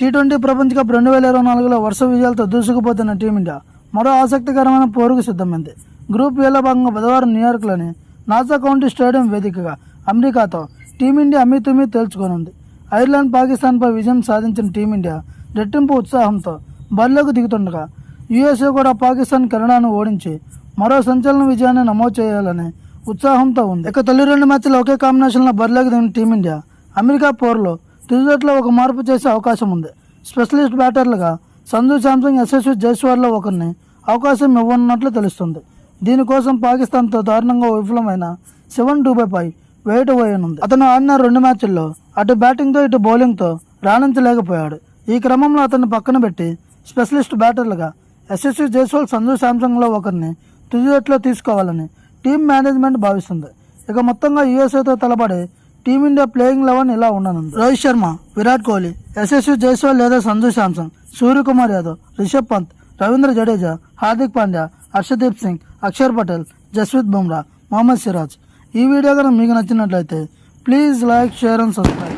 T twenty ప్రపంచ cup రెండు వేల ఇరవై నాలుగులో వరుస విజయాలతో దూసుకుపోతున్న టీమిండియా. మరో ఆసక్తికరమైన పోరుకు సిద్ధమైంది. గ్రూప్ ఏలో భాగంగా బుధవారం న్యూయార్క్లోని నాసా కౌంటీ స్టేడియం వేదికగా అమెరికాతో టీమిండియా అమ్మితుమ్మి తేల్చుకోనుంది. ఐర్లాండ్ పాకిస్తాన్పై విజయం సాధించిన టీమిండియా రెట్టింపు ఉత్సాహంతో బరిలోకి దిగుతుండగా యుఎస్ఏ కూడా పాకిస్తాన్ కెనడాను ఓడించి మరో సంచలన విజయాన్ని నమోదు చేయాలని ఉత్సాహంతో ఉంది. ఇక తొలి రెండు మ్యాచ్లు ఒకే కాంబినేషన్లో బరిలోకి దిగిన టీమిండియా అమెరికా పోరులో తుదిజట్లో ఒక మార్పు చేసే అవకాశం ఉంది. స్పెషలిస్ట్ బ్యాటర్లుగా సంజు శాంసంగ్ యశస్వి జైస్వాల్లో ఒకరిని అవకాశం ఇవ్వనున్నట్లు తెలుస్తుంది. దీనికోసం పాకిస్తాన్తో దారుణంగా విఫలమైన శివన్ డూబేపై వేట వేయనుంది అతను ఆడిన రెండు మ్యాచ్ల్లో అటు బ్యాటింగ్తో ఇటు బౌలింగ్తో రాణించలేకపోయాడు. ఈ క్రమంలో అతన్ని పక్కన పెట్టి స్పెషలిస్ట్ బ్యాటర్లుగా యశస్వి జైస్వాల్ సంజు శాంసంగ్లో ఒకరిని తుది తీసుకోవాలని టీం మేనేజ్మెంట్ భావిస్తుంది. ఇక మొత్తంగా యూఎస్ఏతో తలపడి టీమిండియా ప్లేయింగ్ లెవెన్ ఇలా ఉండనుంది. రోహిత్ శర్మ విరాట్ కోహ్లీ యశస్వి జైస్వాల్ లేదా సంజు శాంసంగ్ సూర్యకుమార్ యాదవ్ రిషబ్ పంత్ రవీంద్ర జడేజా హార్దిక్ పాండ్యా హర్షదీప్ సింగ్ అక్షర్ పటేల్ జస్ప్రీత్ బుమ్రా మొహమ్మద్ సిరాజ్. ఈ వీడియో కనుక మీకు నచ్చినట్లయితే please like share and subscribe.